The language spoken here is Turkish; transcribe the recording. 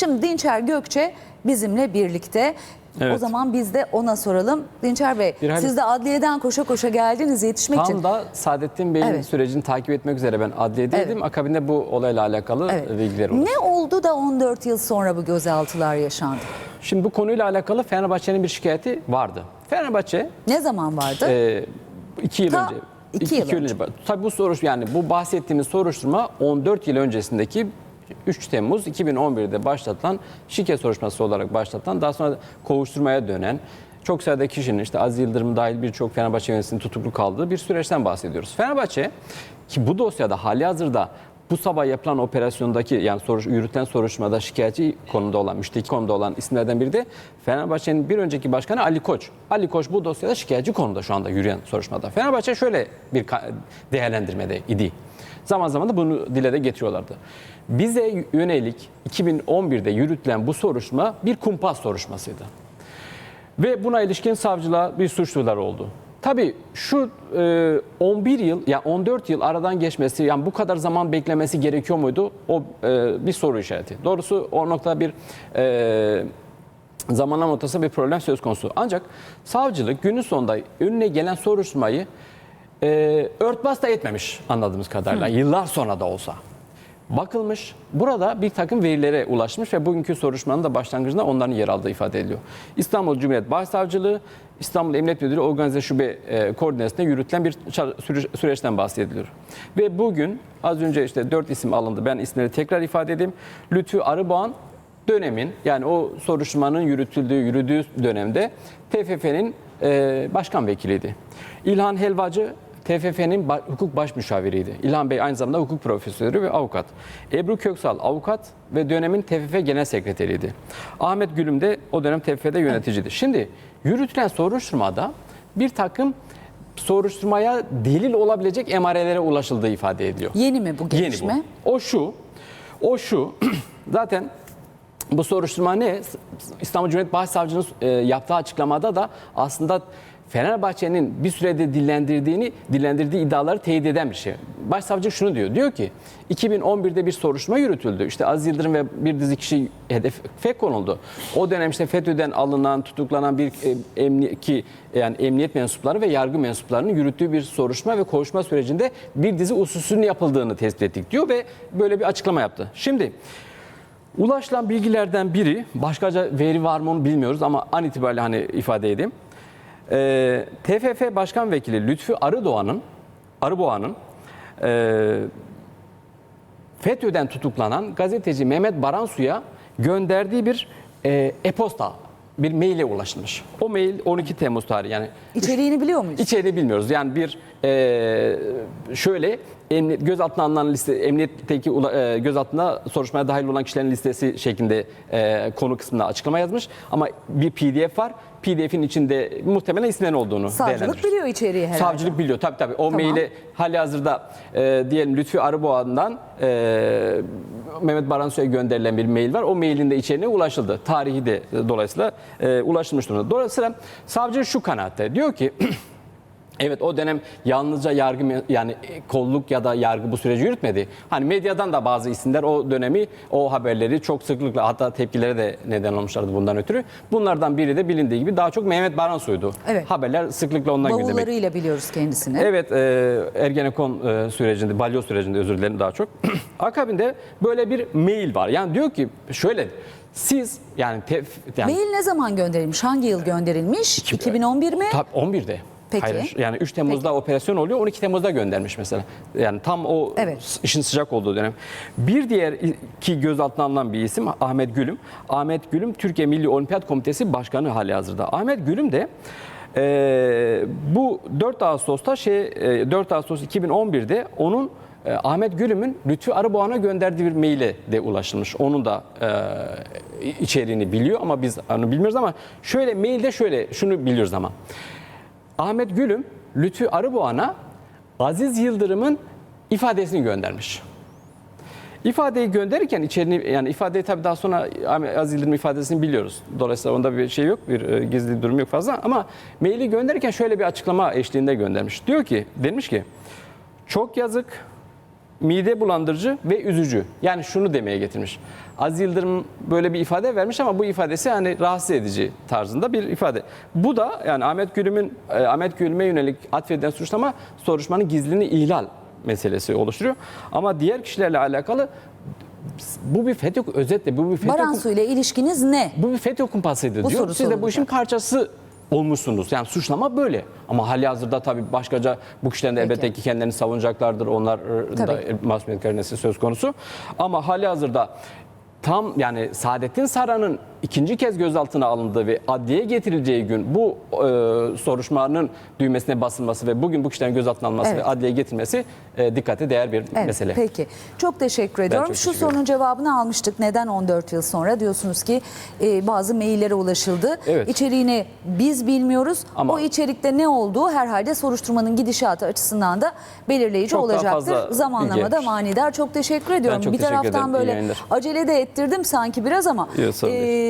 Şimdi Dinçer Gökçe bizimle birlikte. O Evet. zaman biz de ona soralım. Dinçer Bey Bir siz de adliyeden koşa koşa geldiniz yetişmek için. Tam da Saadettin Bey'in Evet. sürecini takip etmek üzere ben adliyedeydim. Evet. Akabinde bu olayla alakalı Evet. bilgiler oldu. Ne oldu da 14 yıl sonra bu gözaltılar yaşandı? Şimdi bu konuyla alakalı Fenerbahçe'nin bir şikayeti vardı. Fenerbahçe Ne zaman vardı? e, iki yıl Ta önce. iki yıl önce. Tabii bu soruş yani bu bahsettiğimiz soruşturma 14 yıl öncesindeki 3 Temmuz 2011'de başlatılan şike soruşturması olarak başlatılan daha sonra kovuşturmaya dönen çok sayıda kişinin işte Aziz Yıldırım dahil birçok Fenerbahçe yöneticisinin tutuklu kaldığı bir süreçten bahsediyoruz. Fenerbahçe ki bu dosyada hali hazırda bu sabah yapılan operasyondaki yani soruş, yürütülen soruşturmada şikayetçi konumda olan, müşteki konumda olan isimlerden biri de Fenerbahçe'nin bir önceki başkanı Ali Koç. Ali Koç bu dosyada şikayetçi konumda şu anda yürüyen soruşturmada. Fenerbahçe şöyle bir değerlendirmede idi. Zaman zaman da bunu dile de getiriyorlardı. Bize yönelik 2011'de yürütülen bu soruşturma bir kumpas soruşturmasıydı. Ve buna ilişkin savcılığa bir suçlular oldu. Tabii şu e, 11 yıl ya 14 yıl aradan geçmesi yani bu kadar zaman beklemesi gerekiyor muydu? O e, bir soru işareti. Doğrusu o nokta bir e, zamanlama noktasında bir problem söz konusu. Ancak savcılık günün sonunda önüne gelen soruşturmayı e, örtbas da etmemiş anladığımız kadarıyla. Yıllar sonra da olsa. Bakılmış, burada bir takım verilere ulaşmış ve bugünkü soruşturmanın da başlangıcında onların yer aldığı ifade ediliyor. İstanbul Cumhuriyet Başsavcılığı, İstanbul Emniyet Müdürü Organize Şube e, koordinesinde yürütülen bir süreçten bahsediliyor. Ve bugün az önce işte dört isim alındı. Ben isimleri tekrar ifade edeyim. Lütfü Arıboğan dönemin yani o soruşturmanın yürütüldüğü, yürüdüğü dönemde TFF'nin e, başkan vekiliydi. İlhan Helvacı TFF'nin ba- hukuk baş müşaviriydi. İlhan Bey aynı zamanda hukuk profesörü ve avukat. Ebru Köksal avukat ve dönemin TFF genel sekreteriydi. Ahmet Gülüm de o dönem TFF'de yöneticiydi. Şimdi yürütülen soruşturmada bir takım soruşturmaya delil olabilecek emarelere ulaşıldığı ifade ediliyor. Yeni mi bu Yeni gelişme? bu. O şu, o şu. zaten bu soruşturma ne? İstanbul Cumhuriyet Başsavcılığı'nın e, yaptığı açıklamada da aslında Fenerbahçe'nin bir sürede dillendirdiğini, dillendirdiği iddiaları teyit eden bir şey. Başsavcı şunu diyor. Diyor ki 2011'de bir soruşturma yürütüldü. İşte Aziz Yıldırım ve bir dizi kişi hedefe konuldu. O dönem işte FETÖ'den alınan, tutuklanan bir e, emni, ki yani emniyet mensupları ve yargı mensuplarının yürüttüğü bir soruşturma ve kovuşma sürecinde bir dizi usulsüzlüğün yapıldığını tespit ettik diyor ve böyle bir açıklama yaptı. Şimdi Ulaşılan bilgilerden biri, başkaca veri var mı onu bilmiyoruz ama an itibariyle hani ifade edeyim. Ee, TFF Başkan Vekili Lütfü Arıdoğan'ın, Arıboğan'ın e, FETÖ'den tutuklanan gazeteci Mehmet Baransu'ya gönderdiği bir e, e-posta, bir maile ulaşılmış. O mail 12 Temmuz tarihi yani İçeriğini biliyor muyuz? İçeriği bilmiyoruz. Yani bir e, şöyle emniyet, gözaltına alınan liste, emniyetteki e, gözaltına soruşturmaya dahil olan kişilerin listesi şeklinde e, konu kısmında açıklama yazmış. Ama bir PDF var. PDF'in içinde muhtemelen isimlerin olduğunu Savcılık biliyor içeriği herhalde. Savcılık biliyor tabii tabii. O Tamam. maili hali hazırda e, diyelim Lütfü Arıboğan'dan e, Mehmet Baransu'ya gönderilen bir mail var. O mailin de içeriğine ulaşıldı. Tarihi de e, dolayısıyla e, ulaşılmış durumda. Dolayısıyla savcı şu kanaatte. Diyor ki Evet o dönem yalnızca yargı yani e, kolluk ya da yargı bu süreci yürütmedi. Hani medyadan da bazı isimler o dönemi o haberleri çok sıklıkla hatta tepkilere de neden olmuşlardı bundan ötürü. Bunlardan biri de bilindiği gibi daha çok Mehmet Baransu'ydu. Evet. Haberler sıklıkla ondan gündeme Bavullarıyla biliyoruz kendisini. Evet, e, Ergenekon e, sürecinde, balyoz sürecinde özür dilerim daha çok. Akabinde böyle bir mail var. Yani diyor ki şöyle, siz yani, tef, yani Mail ne zaman gönderilmiş? Hangi yıl gönderilmiş? 2011 mi? Tabii 11'de. Peki. Hayır, yani 3 Temmuz'da operasyon oluyor, 12 Temmuz'da göndermiş mesela. Yani tam o Evet. işin sıcak olduğu dönem. Bir diğer ki gözaltına alınan bir isim Ahmet Gülüm. Ahmet Gülüm Türkiye Milli Olimpiyat Komitesi Başkanı hali hazırda. Ahmet Gülüm de e, bu 4 Ağustos'ta şey e, 4 Ağustos 2011'de onun e, Ahmet Gülüm'ün Lütfü Arıboğan'a gönderdiği bir maile de ulaşılmış. Onun da e, içeriğini biliyor ama biz onu bilmiyoruz ama şöyle mailde şöyle şunu biliyoruz ama. Ahmet Gülüm Lütfü Arıboğan'a Aziz Yıldırım'ın ifadesini göndermiş. İfadeyi gönderirken içeriğini yani ifadeyi tabii daha sonra Aziz Yıldırım ifadesini biliyoruz. Dolayısıyla onda bir şey yok, bir e, gizli durum yok fazla ama maili gönderirken şöyle bir açıklama eşliğinde göndermiş. Diyor ki, demiş ki çok yazık mide bulandırıcı ve üzücü. Yani şunu demeye getirmiş. Aziz Yıldırım böyle bir ifade vermiş ama bu ifadesi hani rahatsız edici tarzında bir ifade. Bu da yani Ahmet Gülüm'ün e, Ahmet Gülüm'e yönelik atfedilen suçlama soruşturmanın gizliliğini ihlal meselesi oluşturuyor. Ama diğer kişilerle alakalı bu bir FETÖ özetle bu bir FETÖ Baransu ile ilişkiniz ne? bu bir FETÖ kumpasıydı Bu diyor. Siz de bu işin parçası olmuşsunuz. Yani suçlama böyle. Ama hali hazırda tabii başkaca bu kişilerin de Peki. elbette ki kendilerini savunacaklardır. Onlar e, da Tabii. masumiyet karinesi söz konusu. Ama hali hazırda tam yani Saadettin Saran'ın ikinci kez gözaltına alındığı ve adliyeye getirileceği gün bu e, soruşturmanın düğmesine basılması ve bugün bu kişilerin gözaltına alınması Evet. ve adliyeye getirilmesi e, dikkate değer bir Evet, mesele. Peki. Çok teşekkür ediyorum. çok Şu teşekkür sorunun cevabını almıştık. Neden 14 yıl sonra? Diyorsunuz ki e, bazı maillere ulaşıldı. Evet. İçeriğini biz bilmiyoruz. Ama- o içerikte ne olduğu herhalde soruşturmanın gidişatı açısından da belirleyici Çok daha olacaktır. fazla Zamanlamada bilgi manidar. Çok teşekkür ediyorum. çok Bir teşekkür taraftan ederim. İyi böyle yayınlar. acele de ettirdim sanki biraz ama. Yok, sorun değil.